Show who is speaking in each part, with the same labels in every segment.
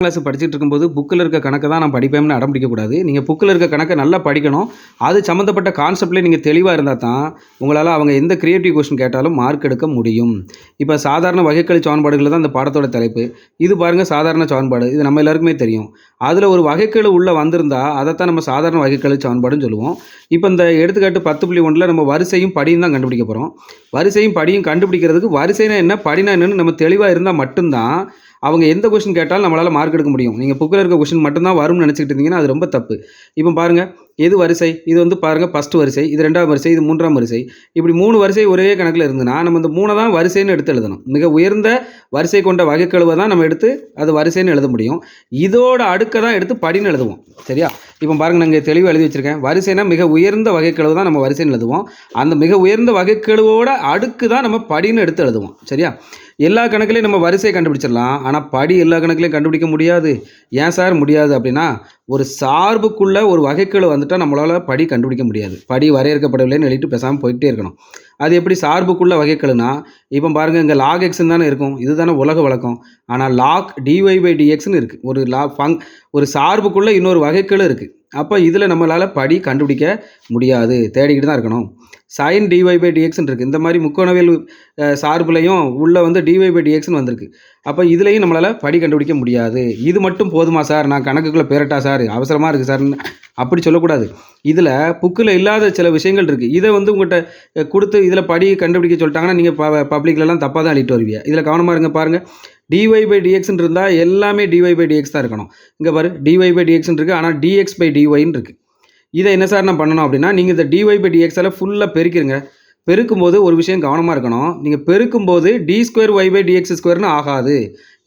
Speaker 1: Class படிச்சுட்டு இருக்கும்போது புக்கில் இருக்க கணக்கை தான் நான் படிப்பேன்னு அடம் பிடிக்கக்கூடாது. நீங்கள் புக்கில் இருக்க கணக்கை நல்லா படிக்கணும். அது சம்மந்தப்பட்ட கான்செப்ட்லேயே நீங்கள் தெளிவாக இருந்தால் தான் உங்களால் அவங்க எந்த கிரியேட்டிவ் கொஸ்டின் கேட்டாலும் மார்க் எடுக்க முடியும். இப்போ சாதாரண வகைக்கழி சமன்பாடுகள் தான் இந்த பாடத்தோட தலைப்பு. இது பாருங்கள் சாதாரண சமன்பாடு. இது நம்ம எல்லாருக்குமே தெரியும். அதில் ஒரு வகைக்கெழு உள்ளே வந்திருந்தா அதைத்தான் நம்ம சாதாரண வகைக்கெழு சமன்பாடுன்னு சொல்லுவோம். இப்போ இந்த எடுத்துக்காட்டு பத்து புள்ளி ஒன்றில் நம்ம வரிசையும் படியும் தான் கண்டுபிடிக்க போகிறோம் வரிசையும் படியும் கண்டுபிடிக்கிறதுக்கு வரிசைனா என்ன? படினா என்னன்னு நம்ம தெளிவாக இருந்தால் மட்டும்தான் அவங்க எந்த கொஷின் கேட்டாலும் நம்மளால் மார்க் எடுக்க முடியும். நீங்கள் புக்கில் இருக்க கொஷின் மட்டும்தான் வரும்னு நினச்சிக்கிட்டு இருந்தீங்கன்னா அது ரொம்ப தப்பு. இப்போ பாருங்கள் எது வரிசை? இது வந்து பாருங்கள் ஃபஸ்ட்டு வரிசை இது ரெண்டாம் வரிசை இது மூன்றாம் வரிசை. இப்படி மூணு வரிசை ஒரே கணக்கில் இருந்துன்னா நம்ம இந்த மூணை தான் வரிசைன்னு எடுத்து எழுதணும். மிக உயர்ந்த வரிசை கொண்ட வகைக்கழுவை தான் நம்ம எடுத்து அது வரிசைன்னு எழுத முடியும். இதோட அடுக்கை தான் எடுத்து படின்னு எழுதுவோம். சரியா? இப்போ பாருங்கள் நாங்கள் இங்கே தெளிவாக எழுதி வச்சுருக்கேன். வரிசைனா மிக உயர்ந்த வகைக்கழுவு தான் நம்ம வரிசைன்னு எழுதுவோம். அந்த மிக உயர்ந்த வகைக்கழுவோட அடுக்கு தான் நம்ம படின்னு எடுத்து எழுதுவோம். சரியா? எல்லா கணக்குலையும் நம்ம வரிசையை கண்டுபிடிச்சிடலாம். ஆனால் படி எல்லா கணக்குலையும் கண்டுபிடிக்க முடியாது. ஏன் சார் முடியாது அப்படின்னா ஒரு சார்புக்குள்ள ஒரு வகைக்கெழு வந்துட்டால் நம்மளால் படி கண்டுபிடிக்க முடியாது. படி வரையறுக்கப்படவில்லைன்னு எழுதிட்டு பேசாமல் போயிட்டே இருக்கணும். அது எப்படி சார்புக்குள்ள வகைக்கெழுனா இப்போ பாருங்கள் இங்கே லாக் எக்ஸ்ன்னு தானே இருக்கும். இதுதானே உலக வழக்கம். ஆனால் லாக் டிஒய் பை டிஎக்ஸ்னு இருக்குது ஒரு லா ஃபங் ஒரு சார்புக்குள்ளே இன்னொரு வகைக்கெழு இருக்குது அப்போ இதில் நம்மளால் படி கண்டுபிடிக்க முடியாது. தேடிக்கிட்டு தான் இருக்கணும். சைன் டிஒய் பை டிஎக்ஸ்னு இருக்குது இந்த மாதிரி முக்கோணவியல் சார்புலையும் உள்ளே வந்து டிஒய் பை டிஎக்ஸ்னு வந்திருக்கு. அப்போ இதுலேயும் நம்மளால் படி கண்டுபிடிக்க முடியாது. இது மட்டும் போதுமா சார் நான் கணக்குக்குள்ளே பேரட்டா சார் அவசரமாக இருக்குது சார் அப்படி சொல்லக்கூடாது. இதில் புக்கில் இல்லாத சில விஷயங்கள் இருக்குது இதை வந்து உங்கள்கிட்ட கொடுத்து இதில் படி கண்டுபிடிக்க சொல்லிட்டாங்கன்னா நீங்கள் ப பப்ளிக்லலாம் தப்பாக தான் அழிட்டு வருவீங்க. இதில் கவனமாக இருங்க பாருங்கள் டிஒய் பை டிஎக்ஸ்ன்னு இருந்தால் எல்லாமே டிஒய் பை டிஎக்ஸ் தான் இருக்கணும். இங்கே பாரு டிஒய் பை டிஎக்ஸ்ன்னு இருக்குது ஆனால் டிஎக்ஸ் பை டிஒய்ன்னு இருக்குது இதை என்ன சார் நான் பண்ணணும் அப்படின்னா நீங்கள் இந்த டிஒய் பை டிஎக்ஸால் ஃபுல்லாக பெருக்கிருங்க. பெருக்கும்போது ஒரு விஷயம் கவனமாக இருக்கணும். நீங்கள் பெருக்கும்போது d square y by dx ஸ்கொயர்னு ஆகாது.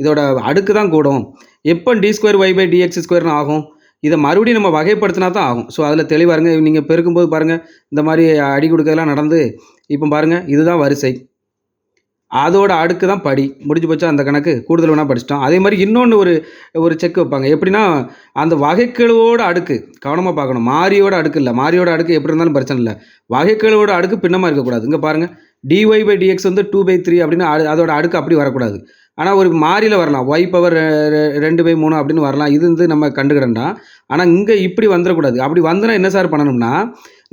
Speaker 1: இதோட அடுக்கு தான் கூடும். எப்போ d square y by dx ஸ்கொயர்னு ஆகும்? இதை மறுபடியும் நம்ம வகைப்படுத்தினா தான் ஆகும். ஸோ அதில் தெளிவாக இருங்க. நீங்கள் பெருக்கும்போது பாருங்கள் இந்த மாதிரி அடி கொடுக்கறதெல்லாம் நடந்து. இப்போ பாருங்கள் இதுதான் வரிசை. அதோட அடுக்கு தான் படி. முடிஞ்சு போச்சா அந்த கணக்கு? கூடுதல் வேணால் படிச்சிட்டோம். அதே மாதிரி இன்னொன்று ஒரு ஒரு செக் வைப்பாங்க. எப்படின்னா அந்த வகைக்கெழுவோட அடுக்கு. கவனமாக பார்க்கணும். மாரியோட அடுக்கு இல்லை. மாரியோட அடுக்கு எப்படி இருந்தாலும் பிரச்சனை இல்லை. வகைக்கெழுவோட அடுக்கு பின்னமாக இருக்கக்கூடாது. இங்கே பாருங்கள் டிஒய் பை டிஎக்ஸ் வந்து டூ பை த்ரீ அப்படின்னு அதோட அடுக்கு அப்படி வரக்கூடாது. ஆனால் ஒரு மாறியில் வரலாம். ஒய் பவர் ரெண்டு பை மூணு அப்படின்னு வரலாம். இது வந்து நம்ம கண்டுக்கிடண்டா ஆனால் இங்கே இப்படி வந்துடக்கூடாது அப்படி வந்தனா என்ன சார் பண்ணணும்னா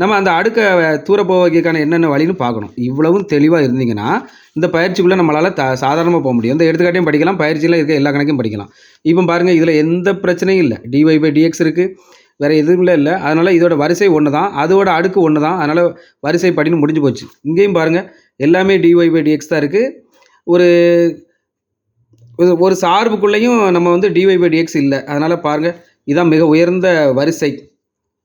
Speaker 1: நம்ம அந்த அடுக்கை தூர போவதுக்கான என்னென்ன வழின்னு பார்க்கணும். இவ்வளவும் தெளிவாக இருந்தீங்கன்னா இந்த பயிற்சிக்குள்ளே நம்மளால் த சாதாரணமாக போக முடியும். இந்த எடுத்துக்காட்டையும் படிக்கலாம். பயிற்சியில் இருக்க எல்லா கணக்கையும் படிக்கலாம். இப்போ பாருங்கள் இதில் எந்த பிரச்சனையும் இல்லை. டிஒய் பை டிஎக்ஸ் இருக்குது வேறு எதுவும் இல்லை. அதனால் இதோட வரிசை ஒன்று தான் அதோட அடுக்கு ஒன்று தான் அதனால் வரிசை படின்னு முடிஞ்சு போச்சு. இங்கேயும் பாருங்கள் எல்லாமே டிஒய் பை டிஎக்ஸ் தான் இருக்குது ஒரு ஒரு- ஒரு சார்புக்குள்ளேயும் நம்ம வந்து டிஒய் பை டிஎக்ஸ் இல்லை. அதனால் பாருங்கள் இதான் மிக உயர்ந்த வரிசை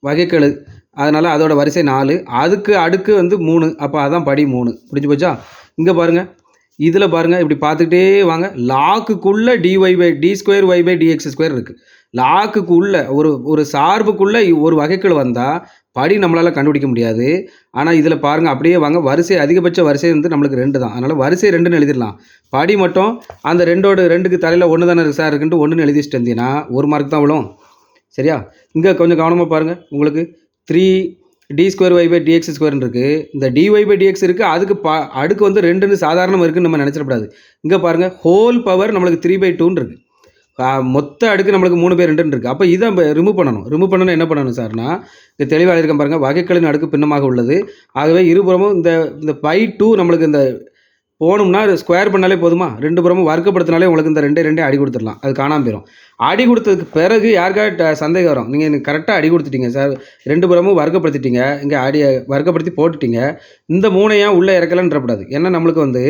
Speaker 1: வகைக்கெழு. அதனால் அதோட வரிசை நாலு. அதுக்கு அடுக்கு வந்து மூணு. அப்போ அதான் படி மூணு. புரிஞ்சு போச்சா? இங்கே பாருங்கள் இதில் பாருங்கள் இப்படி பார்த்துக்கிட்டே வாங்க. லாக்குக்குள்ளே dy by d square y by dx square இருக்குது லாக்குக்குள்ளே ஒரு ஒரு சார்புக்குள்ளே ஒரு வகைக்குள் வந்தால் படி நம்மளால் கண்டுபிடிக்க முடியாது. ஆனால் இதில் பாருங்கள் அப்படியே வாங்க. வரிசை அதிகபட்ச வரிசை வந்து நம்மளுக்கு ரெண்டு தான். அதனால் வரிசை ரெண்டுன்னு எழுதிடலாம். படி மட்டும் அந்த ரெண்டோட ரெண்டுக்கு தலையில் ஒன்று தானே இருக்கு சார் இருக்குன்ட்டு ஒன்றுன்னு எழுதிச்சுட்டு இருந்தீங்கன்னா ஒரு மார்க் தான் விழும். சரியா? இங்கே கொஞ்சம் கவனமாக பாருங்கள் உங்களுக்கு three d square y by dx ஸ்கொயர்னு இருக்குது இந்த டிஒய் பை டிஎக்ஸ் இருக்குது அதுக்கு பா அடுக்கு வந்து ரெண்டுன்னு சாதாரணமாக இருக்குன்னு நம்ம நினச்சிடக்கூடாது இங்கே பாருங்கள் ஹோல் பவர் நம்மளுக்கு த்ரீ பை டூன்னு இருக்குது மொத்த அடுக்கு நம்மளுக்கு மூணு பேர் ரெண்டுன்னு இருக்குது அப்போ இதை ரிமூவ் பண்ணணும். ரிமூவ் பண்ணணும் என்ன பண்ணணும் சார்னா இந்த தெளிவாக இருக்கேன் பாருங்கள் வகைக்களின் அடுக்கு பின்னமாக உள்ளது. ஆகவே இருபுறமும் இந்த இந்த பை டூ நம்மளுக்கு இந்த போகணும்னா ஸ்கொயர் பண்ணாலே போதுமா? ரெண்டு புறமும் வர்க்கப்படுத்தினாலே உங்களுக்கு இந்த ரெண்டே ரெண்டே அடி கொடுத்துடலாம். அது காணாமல் போயிடும் அடி கொடுத்ததுக்கு பிறகு யாருக்கா சந்தேகம் வரும். நீங்கள் எனக்கு கரெக்டாக அடி கொடுத்துட்டீங்க சார் ரெண்டு புறமும் வர்க்கப்படுத்திட்டீங்க. இங்கே அடி வர்க்கப்படுத்தி போட்டுட்டீங்க. இந்த மூணையாக உள்ளே இறக்கலன்றப்படாது. ஏன்னா நம்மளுக்கு வந்து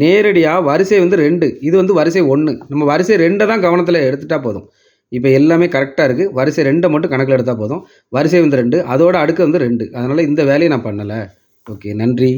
Speaker 1: நேரடியாக வரிசை வந்து ரெண்டு. இது வந்து வரிசை ஒன்று நம்ம வரிசை ரெண்டை தான் கவனத்தில் எடுத்துட்டா போதும். இப்போ எல்லாமே கரெக்டாக இருக்குது வரிசை ரெண்டை மட்டும் கணக்கில் எடுத்தால் போதும். வரிசை வந்து ரெண்டு. அதோட அடுக்கு வந்து ரெண்டு. அதனால் இந்த வேலையை நான் பண்ணலை. ஓகே நன்றி.